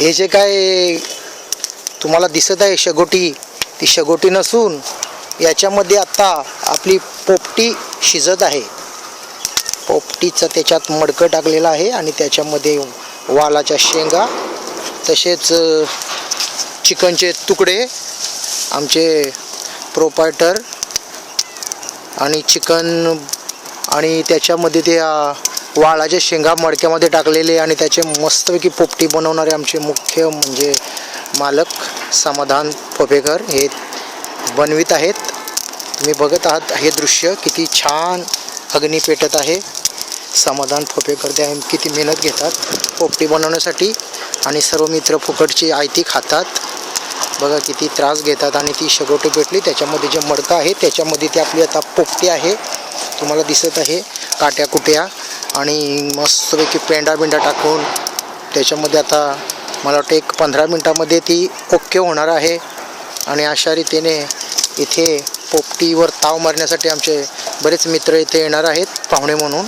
हे जे काय तुम्हाला दिसत आहे शगोटी ती शगोटी नसून याच्यामध्ये आत्ता आपली पोपटी शिजत आहे. पोपटीचं त्याच्यात मडकं टाकलेलं आहे आणि त्याच्यामध्ये वालाच्या शेंगा तसेच चिकनचे तुकडे आमचे प्रोपायटर आणि चिकन आणि त्याच्यामध्ये त्या वाळाचे वाळाच्या शेंगा मडक्यामध्ये टाकलेले आणि त्याचे मस्तपैकी पोपटी बनवणारे आमचे मुख्य म्हणजे मालक समाधान फोपेकर हे बनवित आहेत. तुम्ही बघत आहात हे दृश्य किती छान अग्नी पेटत आहे. समाधान फोपेकर त्या किती मेहनत घेतात. पोपटी बनवण्यासाठी आणि सर्व मित्र फुकटची आयती खातात. बघा किती त्रास घेतात आणि ती शगोटी पेटली. त्याच्यामध्ये जे मडकं आहे त्याच्यामध्ये ती आपली आता पोपटी आहे. तुम्हाला दिसत आहे काट्या कुट्या. आणि मस्तपैकी पेंडा बिंडा टाकून त्याच्यामध्ये आता मला वाटतं एक पंधरा मिनटामध्ये ती ओके होणार आहे. आणि अशा रीतीने इथे पोपटीवर ताव मारण्यासाठी आमचे बरेच मित्र इथे येणार आहेत पाहुणे म्हणून.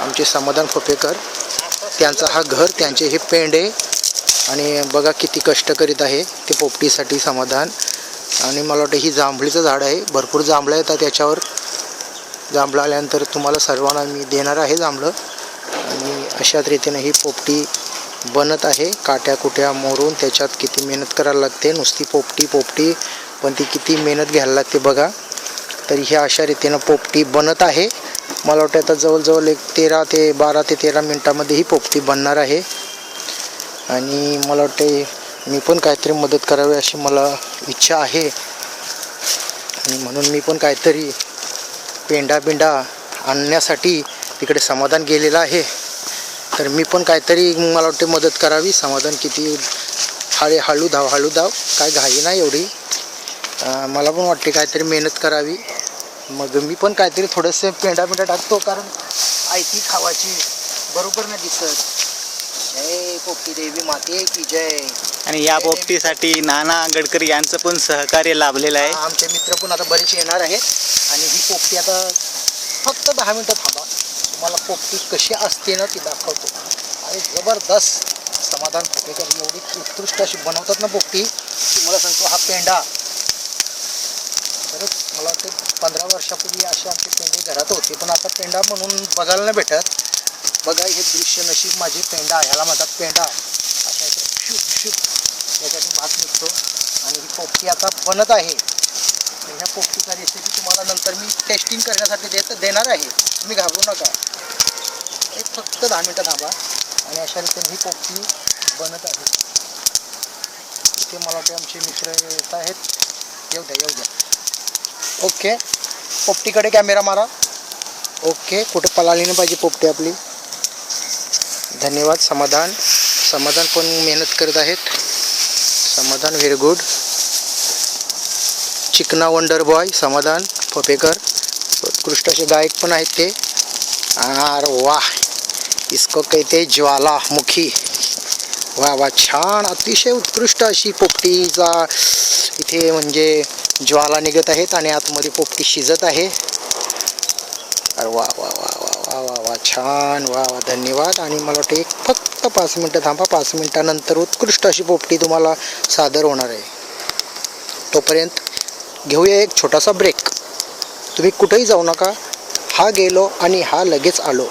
आमचे समाधान फोपेकर त्यांचा हा घर त्यांचे हे पेंडे आणि बघा किती कष्ट करीत आहे ते पोपटीसाठी समाधान. आणि मला वाटतं ही जांभळीचं झाड आहे. भरपूर जांभळं येतात त्याच्यावर जांभळं आल्यानंतर तुम्हाला सर्वांना मी देणार आहे जांभळं. आणि अशाच रीतीने ही पोपटी बनत आहे. काट्या कुट्या मोरून त्याच्यात किती मेहनत करायला लागते. नुसती पोपटी पोपटी पण ती किती मेहनत घ्यायला लागते बघा. तर ह्या अशा रीतीनं पोपटी बनत आहे. मला वाटतं आता जवळजवळ एक तेरा ते बारा ते तेरा मिनटामध्ये ही पोपटी बनणार आहे. आणि मला वाटते मी पण काहीतरी मदत करावी अशी मला इच्छा आहे. आणि म्हणून मी पण काहीतरी पेंडा बिंडा आणण्यासाठी तिकडे समाधान गेलेलं आहे. तर मी पण काहीतरी मला वाटते मदत करावी. समाधान किती हळे हळू धाव हळू धाव. काय घाई नाही एवढी. मला पण वाटते काहीतरी मेहनत करावी. मग मी पण काहीतरी थोडंसं पेंडा बिंडा टाकतो कारण आयती खावाची बरोबर नाही दिसत. जय पोपटी देवी माते की जय. आणि या पोपटीसाठी नाना गडकरी यांचं पण सहकार्य लाभलेलं आहे. आमचे मित्र पण आता बरेच येणार आहेत. आणि ही पोपटी आता फक्त दहा मिनटं थांबा. तुम्हाला पोपटी कशी असते ना ती दाखवतो. आणि जबरदस्त समाधान एवढी उत्कृष्ट अशी बनवतात ना पोपटी तुम्हाला सांगतो हा पेंडा खरंच मला वाटतं पंधरा वर्षापूर्वी असे आमचे पेंडे घरात होते पण आता पेंडा म्हणून बघायला नाही भेटत. बघा हे दृश्य नशीब माझे पेंडा ह्याला म्हणतात पेंडा. अशा इथे शुप शुप याच्यातून भात निघतो. आणि ही पोपटी आता बनत आहे. ह्या पोपटीचा रेसिपी तुम्हाला नंतर मी टेस्टिंग करण्यासाठी देत देणार आहे. तुम्ही घाबरू नका. एक फक्त दहा मिनटं थांबा. आणि अशा रीतीने ही पोपटी बनत आहे. इथे मला वाटते आमचे मित्र येत आहेत. येऊ द्या येऊ द्या. ओके. पोपटीकडे कॅमेरा मारा. ओके. कुठे पळाली नाही पाहिजे पोपटी आपली? धन्यवाद समाधान. समाधान पण मेहनत करत आहेत? समाधान व्हेरी गुड चिकना वंडर बॉय समाधान. फोपेकर. उत्कृष्ट असे गायक पण आहेत ते. आर वाह! इसको कहते ज्वालामुखी. वा वा छान अतिशय उत्कृष्ट अशी पोपटीचा इथे म्हणजे ज्वाला निघत आहेत आणि आतमध्ये पोपटी शिजत आहे. अरे वा वा वा छान वा वा धन्यवाद. आणि मला वाटतं एक फक्त पाच मिनटं थांबा. पाच मिनटानंतर उत्कृष्ट अशी पोपटी तुम्हाला सादर होणार आहे. तोपर्यंत घेऊया एक छोटासा ब्रेक. तुम्ही कुठेही जाऊ नका. हा गेलो आणि हा लगेच आलो.